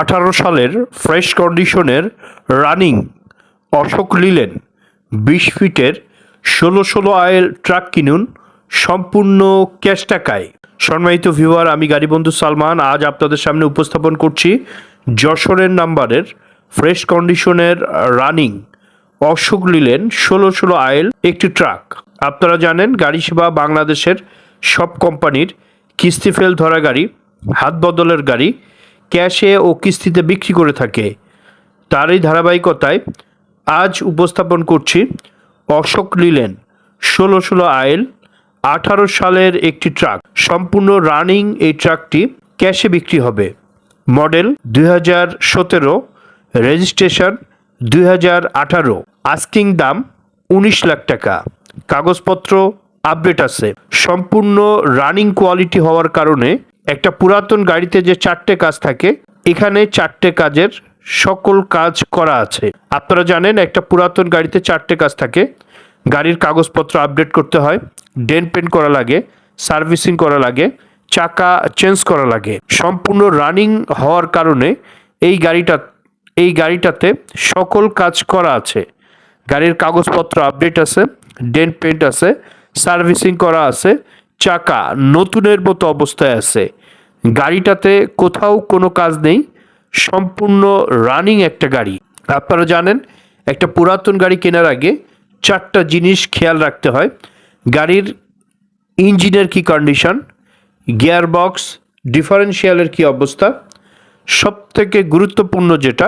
আঠারো সালের ফ্রেশ কন্ডিশনের রানিং অশোক লিলেন বিশ ফিটের ষোলো ষোলো আয়েল ট্রাক কিনুন সম্পূর্ণ ক্যাশ টাকায়। সম্মানিত ভিউয়ার, আমি গাড়ি বন্ধু সালমান। আজ আপনাদের সামনে উপস্থাপন করছি যশোরের নাম্বারের ফ্রেশ কন্ডিশনের রানিং অশোক লিলেন ষোলো ষোলো আয়েল একটি ট্রাক। আপনারা জানেন, গাড়ি সেবা বাংলাদেশের সব কোম্পানির কিস্তি ফেল ধরা গাড়ি, হাত বদলের গাড়ি ক্যাশে ও কিস্তিতে বিক্রি করে থাকে। তারই ধারাবাহিকতায় আজ উপস্থাপন করছি অশোক লিলেন, ষোলো ষোলো আইল, আঠারো সালের একটি ট্রাক। সম্পূর্ণ রানিং এই ট্রাকটি ক্যাশে বিক্রি হবে। মডেল দুই হাজার সতেরো, রেজিস্ট্রেশন দুই হাজার আঠারো। আস্কিং দাম উনিশ লাখ টাকা। কাগজপত্র আপডেট আছে। সম্পূর্ণ রানিং কোয়ালিটি হওয়ার কারণে একটা পুরাতন গাড়িতে যে চারটে কাজ থাকে, এখানে চারটে কাজের সকল কাজ করা আছে। আপনারা জানেন একটা পুরাতন গাড়িতে চারটে কাজ থাকে। গাড়ির কাগজপত্র আপডেট করতে হয়, ডেন পেন্ট করা লাগে, সার্ভিসিং করা লাগে, চাকা চেঞ্জ করা লাগে। সম্পূর্ণ রানিং হওয়ার কারণে এই গাড়িটা, এই গাড়িটাতে সকল কাজ করা আছে। গাড়ির কাগজপত্র আপডেট আছে, ডেন পেন্ট আছে, সার্ভিসিং করা আছে চাকা নতুনের মতো অবস্থায় আছে। গাড়িটাতে কোথাও কোনো কাজ নেই, সম্পূর্ণ রানিং একটা গাড়ি। আপনারা জানেন, একটা পুরাতন গাড়ি কেনার আগে চারটা জিনিস খেয়াল রাখতে হয়। গাড়ির ইঞ্জিনের কি কন্ডিশন গিয়ার বক্স ডিফারেন্সিয়ালের কি অবস্থা সব থেকে গুরুত্বপূর্ণ যেটা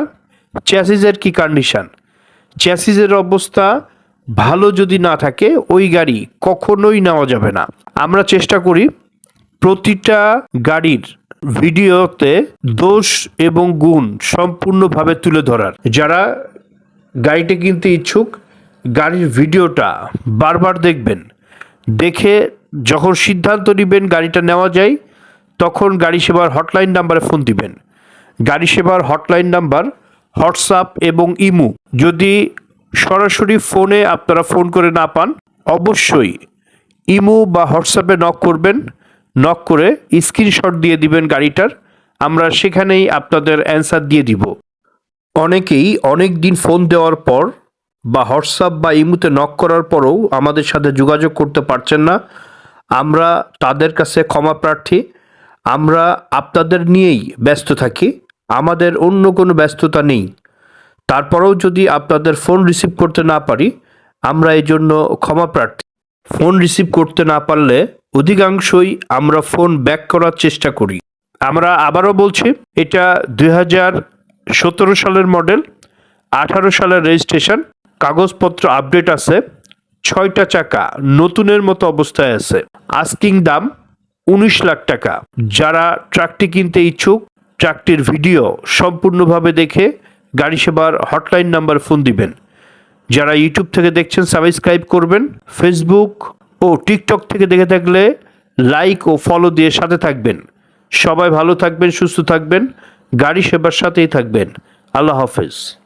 চ্যাসিজের কি কন্ডিশন। চ্যাসিজের অবস্থা ভালো যদি না থাকে, ওই গাড়ি কখনোই নেওয়া যাবে না। আমরা চেষ্টা করি প্রতিটা গাড়ির ভিডিওতে দোষ এবং গুণ সম্পূর্ণভাবে তুলে ধরার। যারা গাড়িটা কিনতে ইচ্ছুক, গাড়ির ভিডিওটা বারবার দেখবেন। দেখে যখন সিদ্ধান্ত নেবেন গাড়িটা নেওয়া যায়, তখন গাড়ি সেবার হটলাইন নাম্বারে ফোন দিবেন। গাড়ি সেবার হটলাইন নাম্বার, হোয়াটসঅ্যাপ এবং ইমু। যদি সরাসরি ফোনে আপনারা ফোন করে না পান, অবশ্যই ইমো বা হোয়াটসঅ্যাপে নক করবেন, নক করে স্ক্রিনশট দিয়ে দিবেন গাড়িটার, আমরা সেখানেই আপনাদের অ্যান্সার দিয়ে দিব। অনেকেই অনেক দিন ফোন দেওয়ার পর বা হোয়াটসঅ্যাপ বা ইমুতে নক করার পরেও আমাদের সাথে যোগাযোগ করতে পারছেন না। আমরা তাদের কাছে ক্ষমা প্রার্থী, আমরা আপনাদের নিয়েই ব্যস্ত থাকি, আমাদের অন্য কোনো ব্যস্ততা নেই। তারপরেও যদি আপনাদের ফোন রিসিভ করতে না পারি, আমরা এই জন্য ক্ষমা প্রার্থী। ফোন রিসিভ করতে না পারলে অধিকাংশই আমরা ফোন ব্যাক করার চেষ্টা করি। আমরা আবারও বলছি, এটা দুই হাজার সতেরো সালের মডেল আঠারো সালের রেজিস্ট্রেশন কাগজপত্র আপডেট আছে, ছয়টা চাকা নতুনের মতো অবস্থায় আছে। আস্কিং দাম উনিশ লাখ টাকা। যারা ট্রাকটি কিনতে ইচ্ছুক ট্রাকটির ভিডিও সম্পূর্ণভাবে দেখে গাড়ি সেবার হটলাইন নাম্বার ফোন দিবেন। যারা ইউটিউব থেকে দেখছেন, সাবস্ক্রাইব করবেন। ফেসবুক ও টিকটক থেকে দেখে থাকলে লাইক ও ফলো দিয়ে সাথে থাকবেন। সবাই ভালো থাকবেন, সুস্থ থাকবেন। গাড়ি সেবার সাথেই থাকবেন। আল্লাহ হাফেজ।